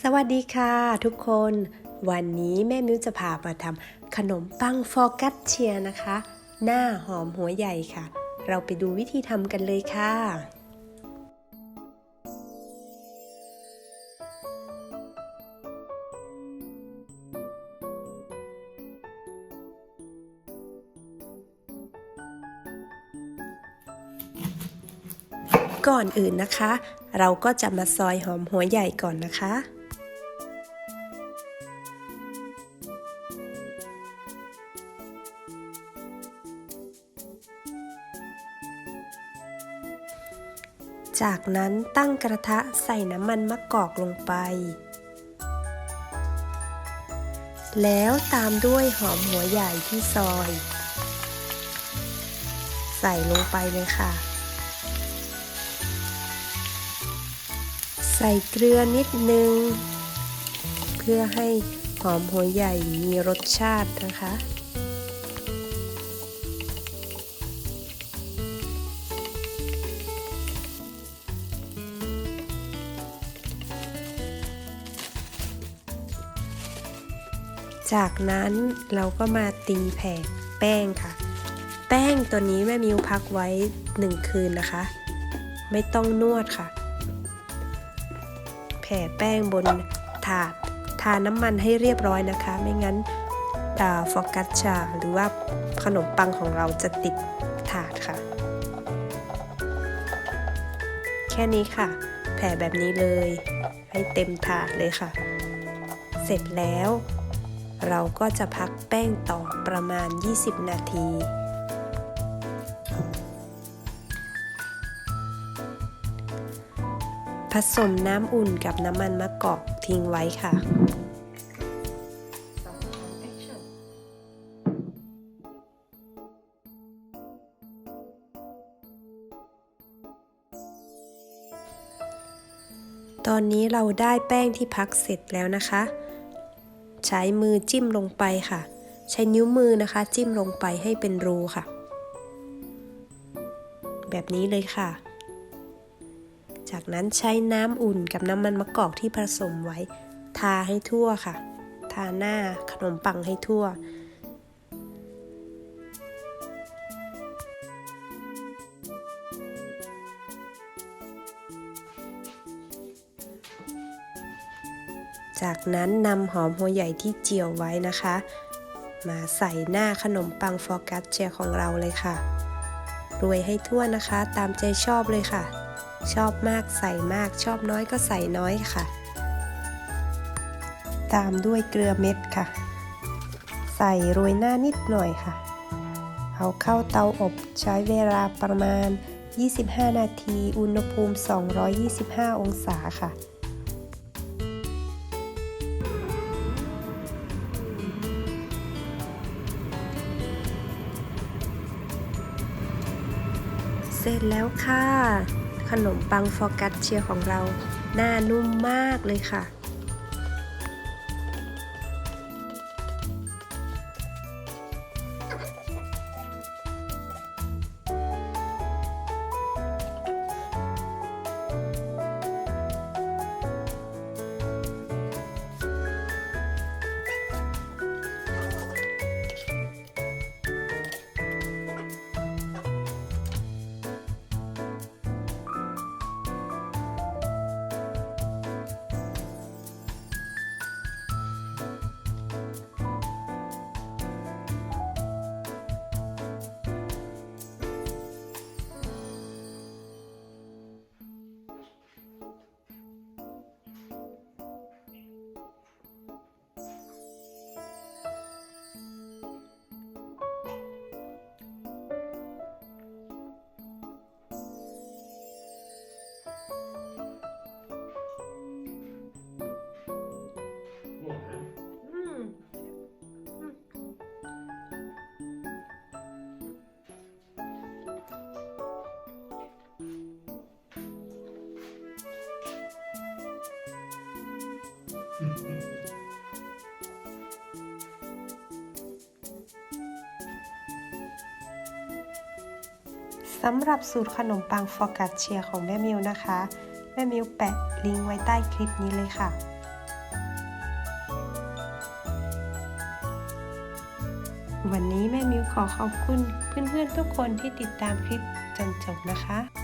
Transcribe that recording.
สวัสดีค่ะทุกคน วันนี้แม่มิวจะพามาทำขนมปังฟอร์กัตเชียนะคะ หน้าหอมหัวใหญ่ค่ะ เราไปดูวิธีทำกันเลยค่ะ ก่อนอื่นนะคะ เราก็จะมาซอยหอมหัวใหญ่ก่อนนะคะ จากนั้นตั้งกระทะใส่น้ำมันมะกอกลงไป แล้วตามด้วยหอมหัวใหญ่ที่ซอย ใส่ลงไปเลยค่ะ ใส่เกลือนิดนึง เพื่อให้หอมหัวใหญ่มีรสชาตินะคะ จากนั้นเราก็มาตีแผ่แป้งค่ะ แป้งตัวนี้แม่มิวพักไว้หนึ่งคืนนะคะ ไม่ต้องนวดค่ะ แผ่แป้งบนถาดทาน้ำมันให้เรียบร้อยนะคะ ไม่งั้นฟอกัสชาหรือว่าขนมปังของเราจะติดถาดค่ะ แค่นี้ค่ะ แผ่แบบนี้เลย ให้เต็มถาดเลยค่ะ เสร็จแล้ว เราก็จะพักแป้งต่อประมาณ 20 นาที ผสมน้ำอุ่นกับน้ำมันมะกอกทิ้งไว้ค่ะตอนนี้เราได้แป้งที่พักเสร็จแล้วนะคะ ใช้มือจิ้มลงไปค่ะ ใช้นิ้วมือนะคะ จิ้มลงไปให้เป็นรูค่ะ แบบนี้เลยค่ะ จากนั้นใช้น้ำอุ่นกับน้ำมันมะกอกที่ผสมไว้ ทาให้ทั่วค่ะ ทาหน้าขนมปังให้ทั่ว จากนั้นนำหอมหัวใหญ่ที่เจียวไว้นะคะ มาใส่หน้าขนมปังฟอร์กัสเชียของเราเลยค่ะโรยให้ทั่วนะคะ ตามใจชอบเลยค่ะ ชอบมากใส่มากชอบน้อยก็ใส่น้อยค่ะ ตามด้วยเกลือเม็ดค่ะ ใส่โรยหน้านิดหน่อยค่ะ เอาเข้าเตาอบใช้เวลาประมาณ 25 นาที อุณหภูมิ 225 องศาค่ะ เสร็จแล้วค่ะ ขนมปังฟอร์กัสเชียของเรา หน้านุ่มมากเลยค่ะ สำหรับสูตรขนมปังฟอกัตเชียของแม่มิวนะคะ แม่มิวแปะลิงก์ไว้ใต้คลิปนี้เลยค่ะ วันนี้แม่มิวขอขอบคุณเพื่อนๆทุกคนที่ติดตามคลิปจนจบนะคะ